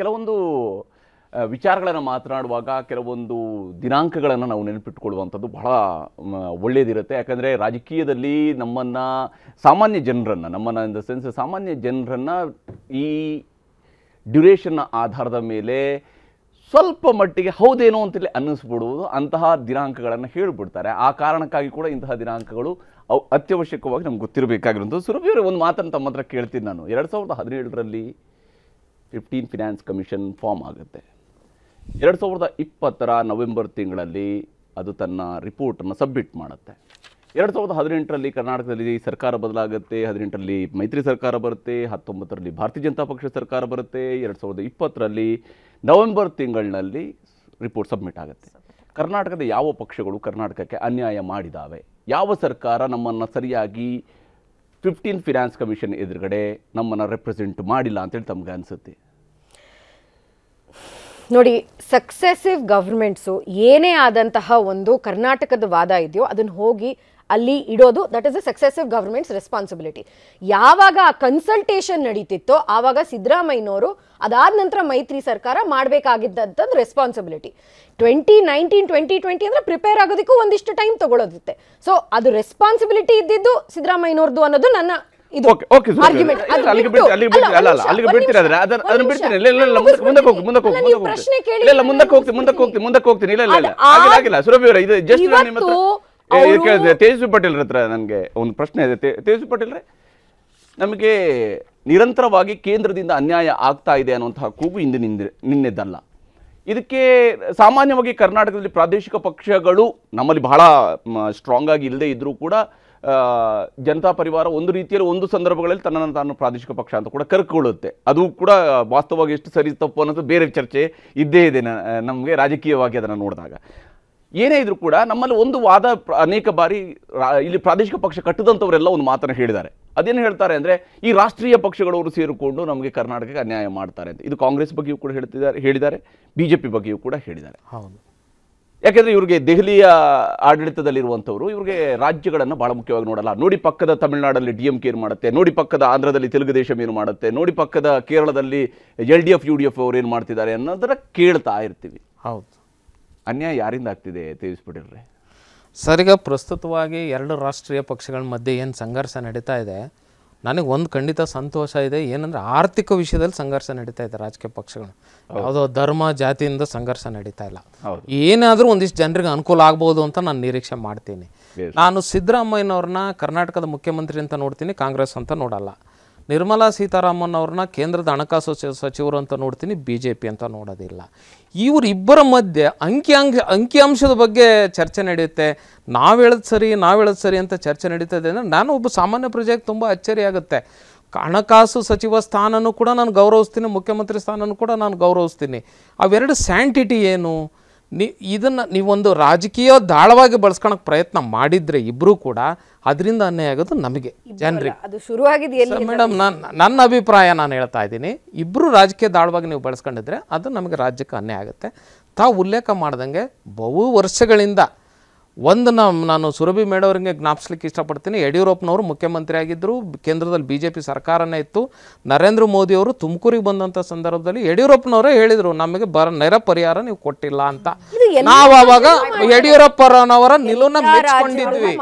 ಕೆಲವೊಂದು ವಿಚಾರಗಳನ್ನು ಮಾತನಾಡುವಾಗ ಕೆಲವೊಂದು ದಿನಾಂಕಗಳನ್ನು ನಾವು ನೆನಪಿಟ್ಕೊಳ್ಳುವಂಥದ್ದು ಬಹಳ ಒಳ್ಳೆಯದಿರುತ್ತೆ ಯಾಕಂದರೆ ರಾಜಕೀಯದಲ್ಲಿ ನಮ್ಮನ್ನು ಸಾಮಾನ್ಯ ಜನರನ್ನು, ನಮ್ಮನ್ನು ಇನ್ ದ ಸೆನ್ಸ್ ಸಾಮಾನ್ಯ ಜನರನ್ನು ಈ ಡ್ಯುರೇಷನ್ನ ಆಧಾರದ ಮೇಲೆ ಸ್ವಲ್ಪ ಮಟ್ಟಿಗೆ ಹೌದೇನೋ ಅಂತೇಳಿ ಅನ್ನಿಸ್ಬಿಡುವುದು, ಅಂತಹ ದಿನಾಂಕಗಳನ್ನು ಹೇಳಿಬಿಡ್ತಾರೆ. ಆ ಕಾರಣಕ್ಕಾಗಿ ಕೂಡ ಇಂತಹ ದಿನಾಂಕಗಳು ಅವು ಅತ್ಯವಶ್ಯಕವಾಗಿ ನಮ್ಗೆ ಗೊತ್ತಿರಬೇಕಾಗಿರುವಂಥದ್ದು. ಸುರಭಿಯವರೇ, ಒಂದು ಮಾತನ್ನು ತಮ್ಮ ಹತ್ರ ಕೇಳ್ತೀನಿ ನಾನು. ಎರಡು ಸಾವಿರದ ಹದಿನೇಳರಲ್ಲಿ ಫಿಫ್ಟೀನ್ ಫಿನಾನ್ಸ್ ಕಮಿಷನ್ ಫಾರ್ಮ್ ಆಗುತ್ತೆ. ಎರಡು ಸಾವಿರದ ಇಪ್ಪತ್ತರ ನವೆಂಬರ್ ತಿಂಗಳಲ್ಲಿ ಅದು ತನ್ನ ರಿಪೋರ್ಟನ್ನು ಸಬ್ಮಿಟ್ ಮಾಡುತ್ತೆ. ಎರಡು ಸಾವಿರದ ಹದಿನೆಂಟರಲ್ಲಿ ಕರ್ನಾಟಕದಲ್ಲಿ ಸರ್ಕಾರ ಬದಲಾಗುತ್ತೆ, ಹದಿನೆಂಟರಲ್ಲಿ ಮೈತ್ರಿ ಸರ್ಕಾರ ಬರುತ್ತೆ, ಹತ್ತೊಂಬತ್ತರಲ್ಲಿ ಭಾರತೀಯ ಜನತಾ ಪಕ್ಷ ಸರ್ಕಾರ ಬರುತ್ತೆ, ಎರಡು ಸಾವಿರದ ಇಪ್ಪತ್ತರಲ್ಲಿ ನವೆಂಬರ್ ತಿಂಗಳಿನಲ್ಲಿ ರಿಪೋರ್ಟ್ ಸಬ್ಮಿಟ್ ಆಗುತ್ತೆ. ಕರ್ನಾಟಕದ ಯಾವ ಪಕ್ಷಗಳು ಕರ್ನಾಟಕಕ್ಕೆ ಅನ್ಯಾಯ ಮಾಡಿದಾವೆ? ಯಾವ ಸರ್ಕಾರ ನಮ್ಮನ್ನು ಸರಿಯಾಗಿ ಫಿಫ್ಟೀನ್ ಫಿನಾನ್ಸ್ ಕಮಿಷನ್ ಎದುರುಗಡೆ ನಮ್ಮನ್ನು ರೆಪ್ರೆಸೆಂಟ್ ಮಾಡಿಲ್ಲ ಅಂತೇಳಿ ತಮ್ಗೆ ಅನಿಸುತ್ತೆ. ನೋಡಿ ಸಕ್ಸೆಸಿವ್ ಗವರ್ಮೆಂಟ್ಸು ಏನೇ ಆದಂತಹ ಒಂದು ಕರ್ನಾಟಕದ ವಾದ ಇದೆಯೋ ಅದನ್ನು ಹೋಗಿ ಅಲ್ಲಿ ಇಡೋದು that is a successive governments responsibility ಯಾವಾಗ ಆ ಕನ್ಸಲ್ಟೇಷನ್ ನಡೀತಿತ್ತೋ ಆವಾಗ ಸಿದ್ದರಾಮಯ್ಯನವರು ಅದಾದ ನಂತರ ಮೈತ್ರಿ ಸರ್ಕಾರ ಮಾಡಬೇಕಾಗಿದ್ದಂಥದ್ದು responsibility twenty nineteen twenty twenty ಅಂದರೆ ಪ್ರಿಪೇರ್ ಆಗೋದಕ್ಕೂ ಒಂದಿಷ್ಟು ಟೈಮ್ ತೊಗೊಳೋದಿತ್ತೆ. ಸೊ ಅದು ರೆಸ್ಪಾನ್ಸಿಬಿಲಿಟಿ ಇದ್ದಿದ್ದು ಸಿದ್ದರಾಮಯ್ಯನವ್ರದ್ದು ಅನ್ನೋದು ನನ್ನ ಇದು ಓಕೆ ಓಕೆ ಅಲ್ಲಿಗೆ ಬಿಡ್ತೀನಿ ಅಲ್ಲಿಗೆ ಬಿಡ್ತೀನಿ ಅಲ್ಲ, ಅಲ್ಲ ಅಲ್ಲ ಒಂದ್ ಅಲ್ಲಿಗೆ ಬಿಡ್ತೀನಿ ಆದ್ರೆ ಅದನ್ನ ನಿಮಿಷ. ಅದನ್ನ ಬಿಡ್ತೀನಿ ಇಲ್ಲ ಇಲ್ಲ ಇಲ್ಲ ಮುಂದಕ್ಕೆ ಮುಂದಕ್ಕೆ ಹೋಗಿ ಮುಂದಕ್ಕೆ ಹೋಗಿ ಮುಂದಕ್ಕೆ ಕೇಳಿ, ಇಲ್ಲ ಇಲ್ಲ ಮುಂದಕ್ಕೆ ಹೋಗ್ತೀನಿ. ಮುಂದಕ್ಕೆ. ಹೋಗ್ತೀನಿ ಮುಂದಕ್ಕೆ ಹೋಗ್ತೀನಿ ಇಲ್ಲ ಇಲ್ಲ ಇಲ್ಲ. ಆಗಿಲ್ಲ ಆಗಿಲ್ಲ ಸುರಭಿ ಅವರೇ ಇದು ಜಸ್ಟ್ ನಾನು ನಿಮ್ಮ ಹತ್ರ ತೇಜಸ್ವಿ ಪಟೇಲ್ ಹತ್ರ ನನಗೆ ಒಂದು ಪ್ರಶ್ನೆ ಇದೆ. ತೇಜಸ್ವಿ ಪಟೇಲ್ರೆ ನಮಗೆ ನಿರಂತರವಾಗಿ ಕೇಂದ್ರದಿಂದ ಅನ್ಯಾಯ ಆಗ್ತಾ ಇದೆ ಅನ್ನುವಂತಹ ಕೂಗು ಇಂದು ನಿಂದೆ ನಿನ್ನೆದ್ದಲ್ಲ ಇದಕ್ಕೆ ಸಾಮಾನ್ಯವಾಗಿ ಕರ್ನಾಟಕದಲ್ಲಿ ಪ್ರಾದೇಶಿಕ ಪಕ್ಷಗಳು ನಮ್ಮಲ್ಲಿ ಬಹಳ ಸ್ಟ್ರಾಂಗ್ ಆಗಿ ಇಲ್ಲದೆ ಇದ್ರೂ ಕೂಡ ಜನತಾ ಪರಿವಾರ ಒಂದು ರೀತಿಯಲ್ಲಿ ಒಂದು ಸಂದರ್ಭಗಳಲ್ಲಿ ತನ್ನನ್ನು ತಾನು ಪ್ರಾದೇಶಿಕ ಪಕ್ಷ ಅಂತ ಕೂಡ ಕರ್ಕೊಳ್ಳುತ್ತೆ. ಅದು ಕೂಡ ವಾಸ್ತವವಾಗಿ ಎಷ್ಟು ಸರಿ ತಪ್ಪು ಅನ್ನೋದು ಬೇರೆ ಚರ್ಚೆ ಇದ್ದೇ ಇದೆ ನಮಗೆ ರಾಜಕೀಯವಾಗಿ ಅದನ್ನು ನೋಡಿದಾಗ. ಏನೇ ಇದ್ರೂ ಕೂಡ ನಮ್ಮಲ್ಲಿ ಒಂದು ವಾದ ಅನೇಕ ಬಾರಿ ಇಲ್ಲಿ ಪ್ರಾದೇಶಿಕ ಪಕ್ಷ ಕಟ್ಟದಂಥವರೆಲ್ಲ ಒಂದು ಮಾತನ್ನು ಹೇಳಿದ್ದಾರೆ. ಅದೇನು ಹೇಳ್ತಾರೆ ಅಂದರೆ ಈ ರಾಷ್ಟ್ರೀಯ ಪಕ್ಷಗಳವರು ಸೇರಿಕೊಂಡು ನಮಗೆ ಕರ್ನಾಟಕಕ್ಕೆ ಅನ್ಯಾಯ ಮಾಡ್ತಾರೆ ಅಂತ. ಇದು ಕಾಂಗ್ರೆಸ್ ಬಗ್ಗೆಯೂ ಕೂಡ ಹೇಳ್ತಿದ್ದಾರೆ ಹೇಳಿದ್ದಾರೆ ಬಿ ಜೆ ಪಿ ಬಗ್ಗೆಯೂ ಕೂಡ ಹೇಳಿದ್ದಾರೆ. ಹೌದು. ಯಾಕೆಂದರೆ ಇವ್ರಿಗೆ ದೆಹಲಿಯ ಆಡಳಿತದಲ್ಲಿರುವಂಥವ್ರು ಇವ್ರಿಗೆ ರಾಜ್ಯಗಳನ್ನು ಭಾಳ ಮುಖ್ಯವಾಗಿ ನೋಡಲ್ಲ. ನೋಡಿ ಪಕ್ಕದ ತಮಿಳುನಾಡಲ್ಲಿ ಡಿ ಎಂ ಕೆ ಏನು ಮಾಡುತ್ತೆ ನೋಡಿ ಪಕ್ಕದ ಆಂಧ್ರದಲ್ಲಿ ತೆಲುಗು ದೇಶಂ ಏನು ಮಾಡುತ್ತೆ ನೋಡಿ ಪಕ್ಕದ ಕೇರಳದಲ್ಲಿ L D F U D F ಅವ್ರು ಏನು ಮಾಡ್ತಿದ್ದಾರೆ ಅನ್ನೋದರ ಕೇಳ್ತಾ ಇರ್ತೀವಿ. ಹೌದು. ಅನ್ಯಾಯ ಯಾರಿಂದ ಆಗ್ತಿದೆ ತೇಜಸ್ ಪಟೇಲ್ರೆ ಸರಿಗ ಪ್ರಸ್ತುತವಾಗಿ ಎರಡು ರಾಷ್ಟ್ರೀಯ ಪಕ್ಷಗಳ ಮಧ್ಯೆ ಏನು ಸಂಘರ್ಷ ನಡೀತಾ ಇದೆ? ನನಗೆ ಒಂದು ಖಂಡಿತ ಸಂತೋಷ ಇದೆ. ಏನಂದ್ರೆ ಆರ್ಥಿಕ ವಿಷಯದಲ್ಲಿ ಸಂಘರ್ಷ ನಡೀತಾ ಇದೆ ರಾಜಕೀಯ ಪಕ್ಷಗಳು. ಯಾವುದೋ ಧರ್ಮ ಜಾತಿಯಿಂದ ಸಂಘರ್ಷ ನಡೀತಾ ಇಲ್ಲ. ಏನಾದರೂ ಒಂದಿಷ್ಟು ಜನರಿಗೆ ಅನುಕೂಲ ಆಗ್ಬೋದು ಅಂತ ನಾನು ನಿರೀಕ್ಷೆ ಮಾಡ್ತೀನಿ. ನಾನು ಸಿದ್ದರಾಮಯ್ಯನವ್ರನ್ನ ಕರ್ನಾಟಕದ ಮುಖ್ಯಮಂತ್ರಿ ಅಂತ ನೋಡ್ತೀನಿ ಕಾಂಗ್ರೆಸ್ ಅಂತ ನೋಡಲ್ಲ. ನಿರ್ಮಲಾ ಸೀತಾರಾಮನ್ ಅವ್ರನ್ನ ಕೇಂದ್ರದ ಹಣಕಾಸು ಸಚಿ- ಸಚಿವರು ಅಂತ ನೋಡ್ತೀನಿ ಬಿ ಜೆ ಪಿ ಅಂತ ನೋಡೋದಿಲ್ಲ. ಇವರಿಬ್ಬರ ಮಧ್ಯೆ ಅಂಕಿಅಂಶ ಅಂಕಿಅಂಶದ ಬಗ್ಗೆ ಚರ್ಚೆ ನಡೆಯುತ್ತೆ. ನಾವು ಹೇಳೋದು ಸರಿ, ನಾವು ಹೇಳೋದು ಸರಿ ಅಂತ ಚರ್ಚೆ ನಡೀತದೆ ಅಂದರೆ ನಾನು ಒಬ್ಬ ಸಾಮಾನ್ಯ ಪ್ರಜೆಗೆ ತುಂಬ ಅಚ್ಚರಿ ಆಗುತ್ತೆ. ಹಣಕಾಸು ಸಚಿವ ಸ್ಥಾನನೂ ಕೂಡ ನಾನು ಗೌರವಿಸ್ತೀನಿ, ಮುಖ್ಯಮಂತ್ರಿ ಸ್ಥಾನನೂ ಕೂಡ ನಾನು ಗೌರವಿಸ್ತೀನಿ. ಅವೆರಡು ಸ್ಯಾಂಟಿಟಿ ಏನು? ನಿ ಇದನ್ನು ನೀವೊಂದು ರಾಜಕೀಯ ದಾಳವಾಗಿ ಬಳಸ್ಕೊಳಕ್ಕೆ ಪ್ರಯತ್ನ ಮಾಡಿದರೆ ಇಬ್ಬರೂ ಕೂಡ ಅದರಿಂದ ಅನ್ಯಾಯ ಆಗೋದು ನಮಗೆ ಜನರಿಗೆ. ಅದು ಶುರುವಾಗಿದೆಯಲ್ಲ ಎಲ್ಲಿ ಮೇಡಮ್ ನನ್ನ ನನ್ನ ಅಭಿಪ್ರಾಯ ನಾನು ಹೇಳ್ತಾ ಇದ್ದೀನಿ. ಇಬ್ಬರು ರಾಜಕೀಯ ದಾಳವಾಗಿ ನೀವು ಬಳಸ್ಕೊಂಡಿದ್ರೆ ಅದು ನಮಗೆ ರಾಜ್ಯಕ್ಕೆ ಅನ್ಯಾಯ ಆಗುತ್ತೆ. ತಾವು ಉಲ್ಲೇಖ ಮಾಡ್ದಂಗೆ ಬಹು ವರ್ಷಗಳಿಂದ ಒಂದು ನಮ್ಮ ನಾನು ಸುರಭಿ ಮೇಡವರಿಗೆ ಜ್ಞಾಪಿಸ್ಲಿಕ್ಕೆ ಇಷ್ಟಪಡ್ತೀನಿ. ಯಡಿಯೂರಪ್ಪನವರು ಮುಖ್ಯಮಂತ್ರಿ ಆಗಿದ್ದರು ಕೇಂದ್ರದಲ್ಲಿ ಬಿ ಜೆ ಪಿ ಸರ್ಕಾರನೇ ಇತ್ತು. ನರೇಂದ್ರ ಮೋದಿಯವರು ತುಮಕೂರಿಗೆ ಬಂದಂಥ ಸಂದರ್ಭದಲ್ಲಿ ಯಡಿಯೂರಪ್ಪನವರೇ ಹೇಳಿದರು ನಮಗೆ ಬರ ನೆರ ಪರಿಹಾರ ನೀವು ಕೊಟ್ಟಿಲ್ಲ ಅಂತ. ನಾವು ಅವಾಗ ಯಡಿಯೂರಪ್ಪನವರ ನಿಲುವನ್ನ ಮೆಚ್ಕೊಂಡಿದ್ವಿ.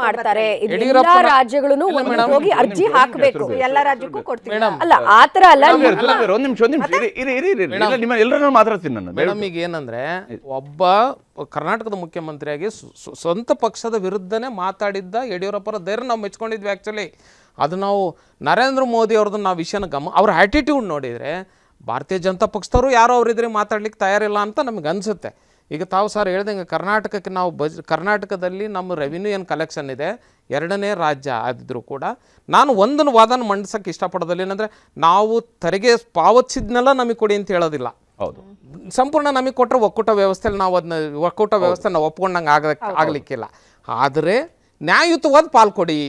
ಯಡಿಯೂರಪ್ಪ ರಾಜ್ಯಗಳನ್ನು ಮೇಡಮ್, ಹೋಗಿ ಅರ್ಜಿ ಹಾಕಬೇಕು. ಎಲ್ಲ ರಾಜ್ಯಕ್ಕೂ ಕೊಡ್ತೀವಿ. ಅಲ್ಲ ಒಂದು ನಿಮಿಷ ಒಂದು ನಿಮಿಷ ಇರಿ ಇರಿ ಇರಿ ಇರಿ. ಇಲ್ಲ, ನಿಮ್ಮ ಎಲ್ಲರನ್ನೂ ಮಾತಾಡ್ತೀನಿ ನಾನು ಮೇಡಮ್ ಈಗ ಏನಂದ್ರೆ ಒಬ್ಬ ಕರ್ನಾಟಕದ ಮುಖ್ಯಮಂತ್ರಿಯಾಗಿ ಸ್ವ- ಸ್ವ- ಸ್ವಂತ ಪಕ್ಷದ ವಿರುದ್ಧನೇ ಮಾತಾಡಿದ್ದ ಯಡಿಯೂರಪ್ಪರ ಧೈರ್ಯ ನಾವು ಮೆಚ್ಕೊಂಡಿದ್ವಿ ಆ್ಯಕ್ಚುಲಿ ಅದು ನಾವು ನರೇಂದ್ರ ಮೋದಿ ಅವ್ರದ್ದು ನಾವು ವಿಷಯನ ಗಮ, ಅವ್ರ ಆ್ಯಟಿಟ್ಯೂಡ್ ನೋಡಿದರೆ ಭಾರತೀಯ ಜನತಾ ಪಕ್ಷದವರು ಯಾರೋ ಅವರಿದ್ರೆ ಮಾತಾಡ್ಲಿಕ್ಕೆ ತಯಾರಿಲ್ಲ ಅಂತ ನಮಗೆ ಅನಿಸುತ್ತೆ. ಈಗ ತಾವು ಸರ್ ಹೇಳ್ದಂಗೆ ಕರ್ನಾಟಕಕ್ಕೆ ನಾವು ಬಜ್, ಕರ್ನಾಟಕದಲ್ಲಿ ನಮ್ಮ ರೆವಿನ್ಯೂ ಏನು ಕಲೆಕ್ಷನ್ ಇದೆ. ಎರಡನೇ ರಾಜ್ಯ ಆದಿದ್ರು ಕೂಡ ನಾನು ಒಂದನ್ನು ವಾದನ ಮಂಡಿಸೋಕ್ಕೆ ಇಷ್ಟಪಡೋದಲ್ಲ. ಏನಂದರೆ ನಾವು ತೆರಿಗೆ ಪಾವತಿಸಿದ್ನೆಲ್ಲ ನಮಗೆ ಕೊಡಿ ಅಂತ ಹೇಳೋದಿಲ್ಲ. ಹೌದು. ಸಂಪೂರ್ಣ ನಮಗೆ ಕೊಟ್ಟರೆ ಒಕ್ಕೂಟ ವ್ಯವಸ್ಥೆಯಲ್ಲಿ ನಾವು ಅದನ್ನ ಒಕ್ಕೂಟ ವ್ಯವಸ್ಥೆ ನಾವು ಒಪ್ಕೊಂಡಂಗೆ ಆಗ ಆಗಲಿಕ್ಕಿಲ್ಲ. ಆದರೆ ನ್ಯಾಯಯುತವಾದ ಪಾಲ್ ಕೊಡಿ.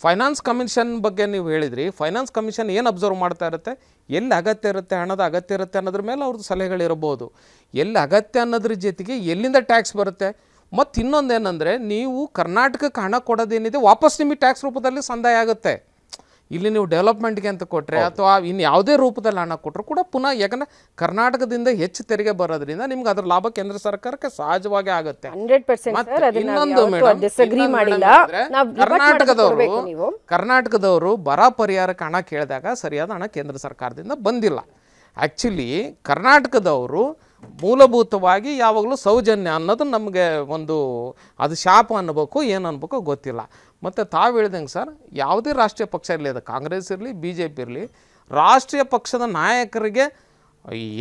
ಫೈನಾನ್ಸ್ ಕಮಿಷನ್ ಬಗ್ಗೆ ನೀವು ಹೇಳಿದ್ರಿ. ಫೈನಾನ್ಸ್ ಕಮಿಷನ್ ಏನು ಅಬ್ಸರ್ವ್ ಮಾಡ್ತಾ ಇರುತ್ತೆ? ಎಲ್ಲಿ ಅಗತ್ಯ ಇರುತ್ತೆ? ಹಣದ ಅಗತ್ಯ ಇರುತ್ತೆ ಅನ್ನೋದ್ರ ಮೇಲೆ ಅವ್ರದ್ದು ಸಲಹೆಗಳಿರ್ಬೋದು ಎಲ್ಲಿ ಅಗತ್ಯ ಅನ್ನೋದ್ರ ಜೊತೆಗೆ ಎಲ್ಲಿಂದ ಟ್ಯಾಕ್ಸ್ ಬರುತ್ತೆ? ಮತ್ತು ಇನ್ನೊಂದೇನೆಂದರೆ ನೀವು ಕರ್ನಾಟಕಕ್ಕೆ ಹಣ ಕೊಡೋದೇನಿದೆ ವಾಪಸ್ ನಿಮಗೆ ಟ್ಯಾಕ್ಸ್ ರೂಪದಲ್ಲಿ ಸಂದಾಯ ಆಗುತ್ತೆ. ಇಲ್ಲಿ ನೀವು ಡೆವಲಪ್ಮೆಂಟ್ಗೆ ಅಂತ ಕೊಟ್ಟರೆ ಅಥವಾ ಇನ್ನು ಯಾವುದೇ ರೂಪದಲ್ಲಿ ಹಣ ಕೊಟ್ಟರು ಕೂಡ ಪುನಃ ಯಾಕಂದರೆ ಕರ್ನಾಟಕದಿಂದ ಹೆಚ್ಚು ತೆರಿಗೆ ಬರೋದ್ರಿಂದ ನಿಮ್ಗೆ ಅದರ ಲಾಭ ಕೇಂದ್ರ ಸರ್ಕಾರಕ್ಕೆ ಸಹಜವಾಗಿ ಆಗುತ್ತೆ. ಇನ್ನೊಂದು ಕರ್ನಾಟಕದವರು ಕರ್ನಾಟಕದವರು ಬರ ಪರಿಹಾರಕ್ಕೆ ಹಣ ಕೇಳಿದಾಗ ಸರಿಯಾದ ಹಣ ಕೇಂದ್ರ ಸರ್ಕಾರದಿಂದ ಬಂದಿಲ್ಲ. ಆ್ಯಕ್ಚುಲಿ ಕರ್ನಾಟಕದವರು ಮೂಲಭೂತವಾಗಿ ಯಾವಾಗಲೂ ಸೌಜನ್ಯ ಅನ್ನೋದು ನಮಗೆ ಒಂದು ಅದು ಶಾಪ ಅನ್ನಬೇಕು ಏನು ಅನ್ಬೇಕು ಗೊತ್ತಿಲ್ಲ. ಮತ್ತು ತಾವು ಹೇಳ್ದಂಗೆ ಸರ್, ಯಾವುದೇ ರಾಷ್ಟ್ರೀಯ ಪಕ್ಷ ಇರಲಿ, ಅದು ಕಾಂಗ್ರೆಸ್ ಇರಲಿ ಬಿ ಜೆ ಪಿ ಇರಲಿ, ರಾಷ್ಟ್ರೀಯ ಪಕ್ಷದ ನಾಯಕರಿಗೆ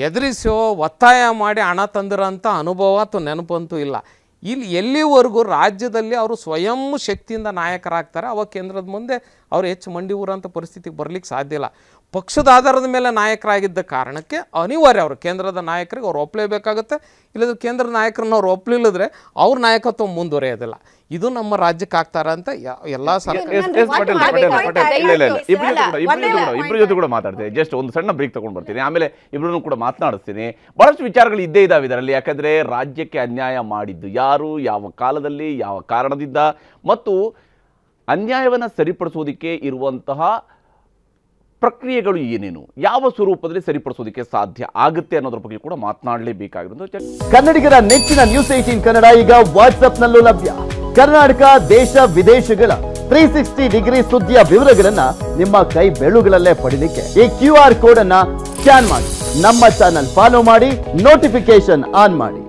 ಎದುರಿಸೋ ಒತ್ತಾಯ ಮಾಡಿ ಹಣ ತಂದಿರೋಂಥ ಅನುಭವ ಅಥವಾ ನೆನಪಂತೂ ಇಲ್ಲ. ಇಲ್ಲಿ ಎಲ್ಲಿವರೆಗೂ ರಾಜ್ಯದಲ್ಲಿ ಅವರು ಸ್ವಯಂ ಶಕ್ತಿಯಿಂದ ನಾಯಕರಾಗ್ತಾರೆ. ಅವಾಗ ಕೇಂದ್ರದ ಮುಂದೆ ಅವರು ಹೆಚ್ಚು ಮಂಡಿ ಊರಂಥ ಪರಿಸ್ಥಿತಿಗೆ ಬರಲಿಕ್ಕೆ ಸಾಧ್ಯ ಇಲ್ಲ. ಪಕ್ಷದ ಆಧಾರದ ಮೇಲೆ ನಾಯಕರಾಗಿದ್ದ ಕಾರಣಕ್ಕೆ ಅನಿವಾರ್ಯ ಅವರು. ಕೇಂದ್ರದ ನಾಯಕರಿಗೆ ಅವ್ರು ಒಪ್ಪಲೇಬೇಕಾಗುತ್ತೆ ಇಲ್ಲದ್ರೆ ಕೇಂದ್ರ ನಾಯಕರನ್ನ ಅವ್ರು ಒಪ್ಪಲಿಲ್ಲದ್ರೆ ಅವ್ರ ನಾಯಕತ್ವ ಮುಂದುವರಿಯೋದಿಲ್ಲ. ಇದು ನಮ್ಮ ರಾಜ್ಯಕ್ಕೆ ಆಗ್ತಾರ ಅಂತ ಯ- ಎಲ್ಲಾ ಸರ್ಕಾರ ಎಸ್ ಎಸ್ ಪಟೇಲ್ ಪಟೇಲ್ ಪಟೇಲ್ ಇಲ್ಲ ಇಲ್ಲ ಇಲ್ಲ. ಇಬ್ರು ಜೊತೆ ಕೂಡ ಇಬ್ರು ಜೊತೆ ಕೂಡ ಇಬ್ರು ಜೊತೆ ಕೂಡ ಮಾತಾಡ್ತೀನಿ. ಜಸ್ಟ್ ಒಂದು ಸಣ್ಣ ಬ್ರೇಕ್ ತಗೊಂಡು ಬರ್ತೀನಿ. ಆಮೇಲೆ ಇಬ್ರು ಕೂಡ ಮಾತನಾಡಿಸ್ತೀನಿ. ಬಹಳಷ್ಟು ವಿಚಾರಗಳು ಇದ್ದೇ ಇದಾವೆ ಇದರಲ್ಲಿ. ಯಾಕಂದ್ರೆ ರಾಜ್ಯಕ್ಕೆ ಅನ್ಯಾಯ ಮಾಡಿದ್ದು ಯಾರು ಯಾವ ಕಾಲದಲ್ಲಿ ಯಾವ ಕಾರಣದಿಂದ ಮತ್ತು ಅನ್ಯಾಯವನ್ನು ಸರಿಪಡಿಸೋದಕ್ಕೆ ಇರುವಂತಹ ಪ್ರಕ್ರಿಯೆಗಳು ಏನೇನು? ಯಾವ ಸ್ವರೂಪದಲ್ಲಿ ಸರಿಪಡಿಸೋದಕ್ಕೆ ಸಾಧ್ಯ ಆಗುತ್ತೆ ಅನ್ನೋದ್ರ ಬಗ್ಗೆ ಕೂಡ ಮಾತನಾಡಲೇಬೇಕಾಗಿರೋದು ಕನ್ನಡಿಗರ ನೆಚ್ಚಿನ ನ್ಯೂಸ್ ಏಟೀನ್ ಕನ್ನಡ ಈಗ ವಾಟ್ಸ್ಆಪ್ನಲ್ಲೂ ಲಭ್ಯ. ಕರ್ನಾಟಕ, ದೇಶ, ವಿದೇಶಗಳ ತ್ರೀ ಸಿಕ್ಸ್ಟಿ ಡಿಗ್ರಿ ಸುದ್ದಿಯ ವಿವರಗಳನ್ನ ನಿಮ್ಮ ಕೈ ಬೆಳುಗಳಲ್ಲೇ ಪಡೀಲಿಕ್ಕೆ ಈ ಕ್ಯೂ ಆರ್ ಕೋಡ್ ಅನ್ನ ಸ್ಕ್ಯಾನ್ ಮಾಡಿ. ನಮ್ಮ ಚಾನಲ್ ಫಾಲೋ ಮಾಡಿ ನೋಟಿಫಿಕೇಶನ್ ಆನ್ ಮಾಡಿ.